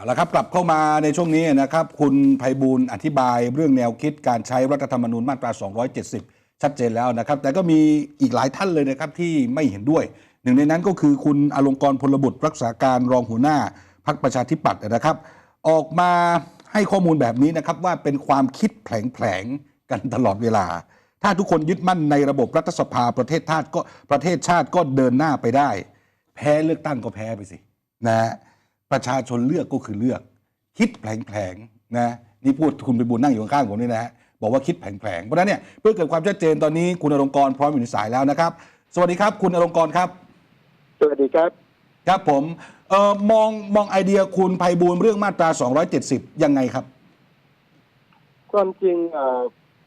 เอาละครับกลับเข้ามาในช่วงนี้นะครับ คุณไพบูลอธิบายเรื่องแนวคิดการใช้รัฐธรรมนูญมาตรา 270 ชัดเจนแล้วนะครับ แต่ก็มีอีกหลายท่านเลยนะครับที่ไม่เห็นด้วย หนึ่งในนั้นก็คือคุณอลงกรณ์พลบุตรรักษาการรองหัวหน้าพักประชาธิปัตย์นะครับ ออกมาให้ข้อมูลแบบนี้นะครับว่าเป็นความคิดแผลงๆกันตลอดเวลา ถ้าทุกคนยึดมั่นในระบบรัฐสภาประเทศชาติก็ประเทศชาติก็เดินหน้าไปได้ แพ้เลือกตั้งก็แพ้ไปสินะฮะ ประชาชนเลือกก็คือเลือก คิดแผลงๆนะนี่พูดคุณไปบุญนั่งอยู่ข้างๆผมนี่นะฮะบอกว่าคิดแผลงๆเพราะฉะนั้นเนี่ยเพื่อเกิดความชัดเจนตอนนี้คุณอลงกรณ์พร้อมอยู่ในสายแล้วนะครับ สวัสดีครับ คุณอลงกรณ์ครับ สวัสดีครับครับผมเอ่อมองมองไอเดียคุณไพบูลย์เรื่องมาตรา 270 ยังไงครับ ความจริงเอ่อ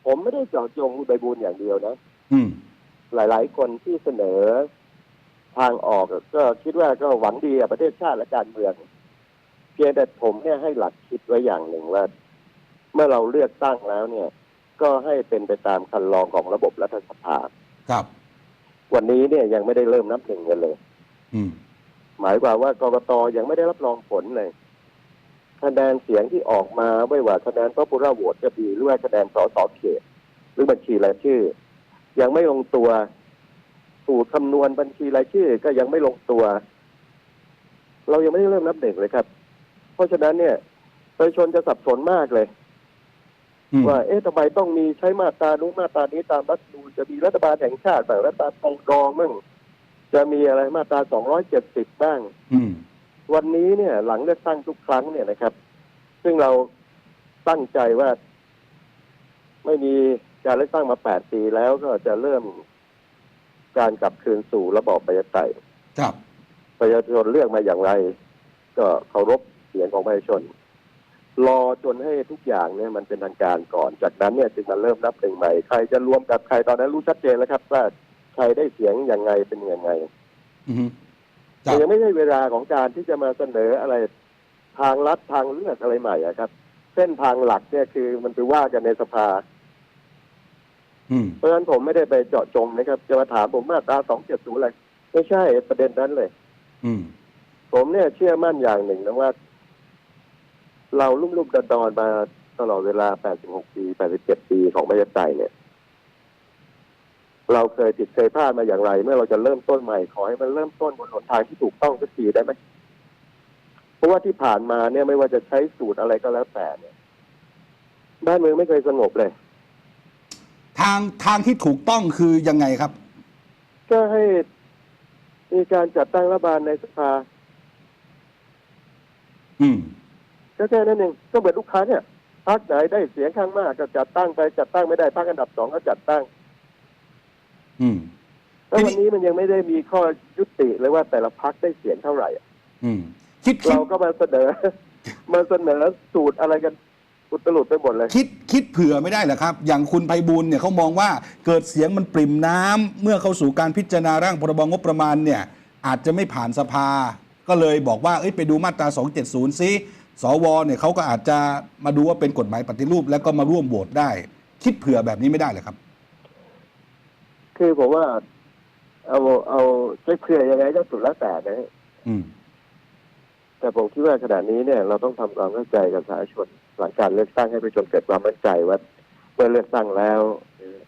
ผมไม่ได้เจาะจงคุณใบบูลย์อย่างเดียวนะ อืม หลาย ๆ คนที่เสนอ ทางออกก็คิดว่าก็หวังดีกับประเทศชาติและการเมือง เพียงแต่ผมเนี่ยให้หลักคิดไว้อย่างหนึ่งว่า เมื่อเราเลือกตั้งแล้วเนี่ย ก็ให้เป็นไปตามคันลองของระบบรัฐสภาครับ วันนี้เนี่ยยังไม่ได้เริ่มนับหนึ่งกันเลย อืม หมายความว่ากกตยังไม่ได้รับรองผลเลยคะแนนเสียงที่ออกมาไม่ว่าคะแนน popular vote จะดีหรือว่าคะแนนสสเขต หรือบัญชีรายชื่อ ยังไม่ลงตัว สูตรคำนวณบัญชีรายชื่อก็ยังไม่ลงตัว เรายังไม่ได้เริ่มนับหนึ่งเลยครับ เพราะฉะนั้นเนี่ยประชาชนจะสับสนมากเลยอืมว่า เอ๊ะทำไมต้องมีใช้มาตรานู้นมาตรานี้ตามรัฐธรรมนูญจะมีรัฐบาลแห่งชาติแบบรัฐบาลปองดองมั่งจะมีอะไรมาตรา270บ้างอืมวันนี้เนี่ย หลังเลือกตั้งทุกครั้งเนี่ยนะครับ ซึ่งเราตั้งใจว่า ไม่มีการเลือกตั้งมา8ปีแล้วก็จะเริ่ม การกลับคืนสู่ระบอบประชาธิปไตยครับประชาชนเลือกมาอย่างไร ก็เคารพเสียงของประชาชน รอจนให้ทุกอย่างเนี่ยมันเป็นทางการก่อน จากนั้นเนี่ยจึงมาเริ่มนับหนึ่งใหม่ ใครจะรวมกับใครตอนนั้นรู้ชัดเจนแล้วครับ ว่าใครได้เสียงยังไงเป็นยังไงอืมคแต่รับยังไม่ใช่เวลาของการที่จะมาเสนออะไรทางลัดทางเลือกอะไรใหม่อะครับ เส้นทางหลักเนี่ยคือมันไปว่ากันในสภา อืมเพราะฉะนั้นผมไม่ได้ไปเจาะจงนะครับ จะมาถามผมมาตราสองเจ็ดศูนย์อะไร ไม่ใช่ประเด็นนั้นเลย อืมผมเนี่ยเชื่อมั่นอย่างหนึ่งนะว่า เราลุ่มลุ่มดอนดอนๆมาตลอดเวลา 86 ปี 87 ปีของประชาธิปไตยเนี่ย เราเคยผิดเคยพลาดมาอย่างไร เมื่อเราจะเริ่มต้นใหม่ ขอให้มันเริ่มต้นบนหนทางที่ถูกต้องสักทีได้ไหมเพราะว่าที่ผ่านมาเนี่ยไม่ว่าจะใช้สูตรอะไรก็แล้วแต่เนี่ย บ้านเมืองไม่เคยสงบเลย ทางทางที่ถูกต้องคือยังไงครับ ก็ให้มีการจัดตั้งรัฐบาลในสภาอืมก็แค่นั้นเองก็เหมือนลูกค้าเนี่ยพรรคไหนได้เสียงข้างมากก็จัดตั้งไปจัดตั้งไม่ได้พรรคอันดับสองก็จัดตั้ง อืม แล้วทีนี้วันนี้มันยังไม่ได้มีข้อยุติเลยว่าแต่ละพรรคได้เสียงเท่าไหร่อะอืมคิดคิเราดก็มาเสนอ มาเสนอสูตรอะไรกัน อุตลุดไปหมดเลย คิดคิดเผื่อไม่ได้เหรอครับ อย่างคุณไพบูลย์เนี่ยเขามองว่าเกิดเสียงมันปริ่มน้ำเมื่อเข้าสู่การพิจารณาร่างพรบงบประมาณเนี่ยอาจจะไม่ผ่านสภา ก็เลยบอกว่าเอ้ยไปดูมาตรา 270 ซิสวเนี่ยเขาก็อาจจะมาดูว่าเป็นกฎหมายปฏิรูป แล้วก็มาร่วมโหวตได้ คิดเผื่อแบบนี้ไม่ได้เหรอครับ คือผมว่า เอาเอาจะเพื่อยังไงก็สุดแล้วแต่นะอืม แต่ผมคิดว่าขณะนี้เนี่ยเราต้องทำความเข้าใจกับประชาชนหลังการเลือกตั้งให้ประชาชนเกิดความมั่นใจว่าเมื่อเลือกตั้งแล้ว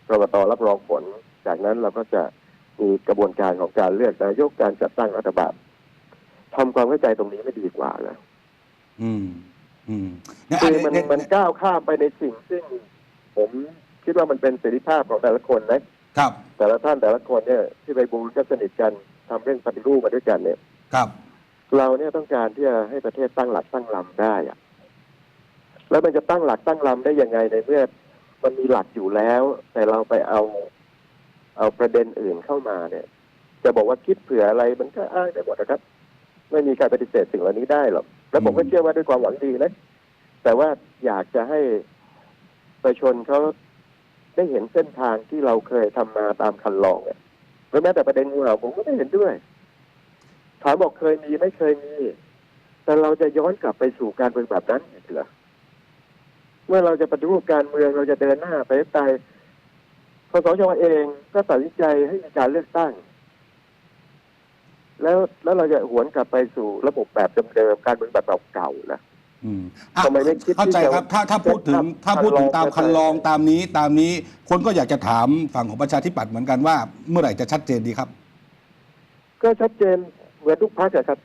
กรกตรับรองผล จากนั้นเราก็จะมีกระบวนการของการเลือกนายกการจัดตั้งรัฐบาลทำความเข้าใจตรงนี้ไม่ดีกว่านะอืม อืมเนี่ยคืออัมันเยมันก้าวข้ามไปในสิ่งซึ่ง ผมคิดว่ามันเป็นเสรีภาพของแต่ละคนนะครับ แต่ละท่านแต่ละคนเนี่ยที่ไปบูรก็สนิทกันทำเรื่องปฏิรูปมาด้วยกันเนี่ยครับ เราเนี่ยต้องการที่จะให้ประเทศตั้งหลักตั้งลำได้อะแล้วมันจะตั้งหลักตั้งลำได้ยังไงในเมื่อมันมีหลักอยู่แล้ว แต่เราไปเอาเอาประเด็นอื่นเข้ามาเนี่ย จะบอกว่าคิดเผื่ออะไรมันก็อ้างได้หมดนะครับ ไม่มีการปฏิเสธสิ่งเหล่านี้ได้หรอกแล้วผมก็เชื่อว่าด้วยความหวังดีนะแต่ว่าอยากจะให้ประชาชนเขาได้เห็นเส้นทางที่เราเคยทำมาตามคันลองเนี่ยแล้วแม้แต่ประเด็นงูเห่าผมก็ไม่เห็นด้วย ถามบอกเคยมีไม่เคยมี แต่เราจะย้อนกลับไปสู่การเมืองแบบนั้นอีกเหรอเมื่อเราจะปฏิรูปการเมืองเราจะเดินหน้าไปไตยคสชเองก็ตัดสินใจให้มีการเลือกตั้ง แล้วแล้วเราจะหวนกลับไปสู่ระบบแบบเดิมๆการเมืองแบบเก่าๆนะอืมอะทำไมไม่คิดเข้าใจที่จะครับ ถ้าถ้าพูดถึงเซ็ตอัพถ้าพูดถึงตามคัคันนลลอองงตามนี้ ตามนี้คนก็อยากจะถามฝั่งของประชาธิปัตย์เหมือนกันว่า เมื่อไหร่จะชัดเจนดีครับ ก็ชัดเจน เหมือนทุกพักอะครับ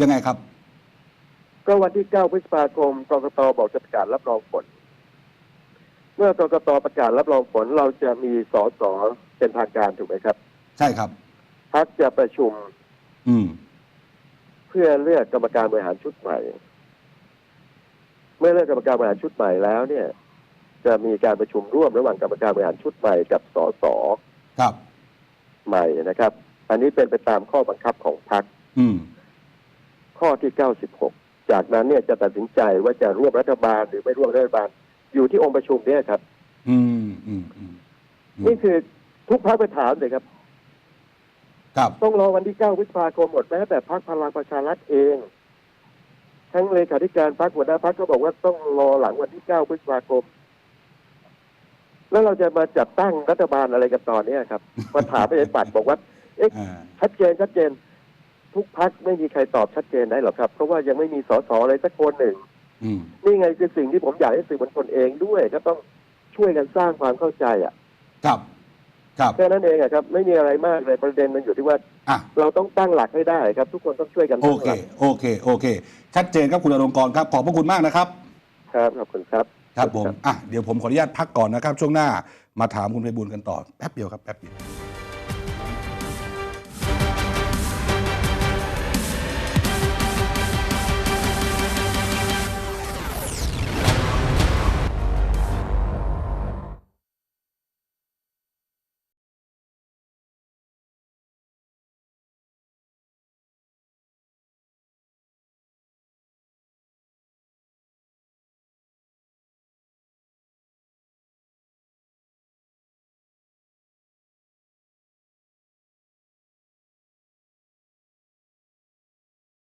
ยังไงครับ ก็วันที่ 9 พฤษภาคมกกตบอกจะประกาศรับรองผล เมื่อกกตประกาศรับรองผลเราจะมีสสเป็นทางการถูกไหมครับ ใช่ครับพักจะประชุม อืม เพื่อเลือกกรรมการบริหารชุดใหม่ เมื่อเลือกกรรมการบริหารชุดใหม่แล้วเนี่ย จะมีการประชุมร่วมระหว่างกรรมการบริหารชุดใหม่กับสสครับ ใหม่นะครับ อันนี้เป็นไปตามข้อบังคับของพรรคอืมข้อที่96จากนั้นเนี่ยจะตัดสินใจว่าจะร่วมรัฐบาลหรือไม่ร่วมรัฐบาล อยู่ที่องค์ประชุมเนี่ยครับ อืมอืมอืมอืมนี่คือทุกพรรคไปถามเลยครับ ครับ ต้องรอวันที่9พฤษภาคมหมดแม้แต่พรรคพลังประชารัฐเอง ทั้งเลขาธิการพรรคหัวหน้าพรรคก็บอกว่าต้องรอหลังวันที่9พฤษภาคม แล้วเราจะมาจัดตั้งรัฐบาลอะไรกันตอนเนี้ยครับมาถามไปไอ้ปัดบอกว่า เอ๊ะอ่าชัดเจนชัดเจน ทุกพักไม่มีใครตอบชัดเจนได้หรอกครับ เพราะว่ายังไม่มีสสอะไรสักคนหนึ่งอืมนี่ไงคือสิ่งที่ผมอยากให้สื่อมวลชนเองด้วย ก็ต้องช่วยกันสร้างความเข้าใจอะ ครับครับแค่นั้นเองอะครับ ไม่มีอะไรมากเลยประเด็นมันอยู่ที่ว่าอะเราต้องตั้งหลักให้ได้ครับ ทุกคนต้องช่วยกันโอตั้งเคหลักโอเคโอเค ชัดเจนครับคุณอรงกรครับขอบพระคุณมากนะครับ ครับขอบคุณครับ ครับผมอะเดี๋ยวผมขออนุญาตพักก่อนนะครับ ช่วงหน้ามาถามคุณไพบูลย์กันต่อแป๊บเดียวครับแป๊บเดียว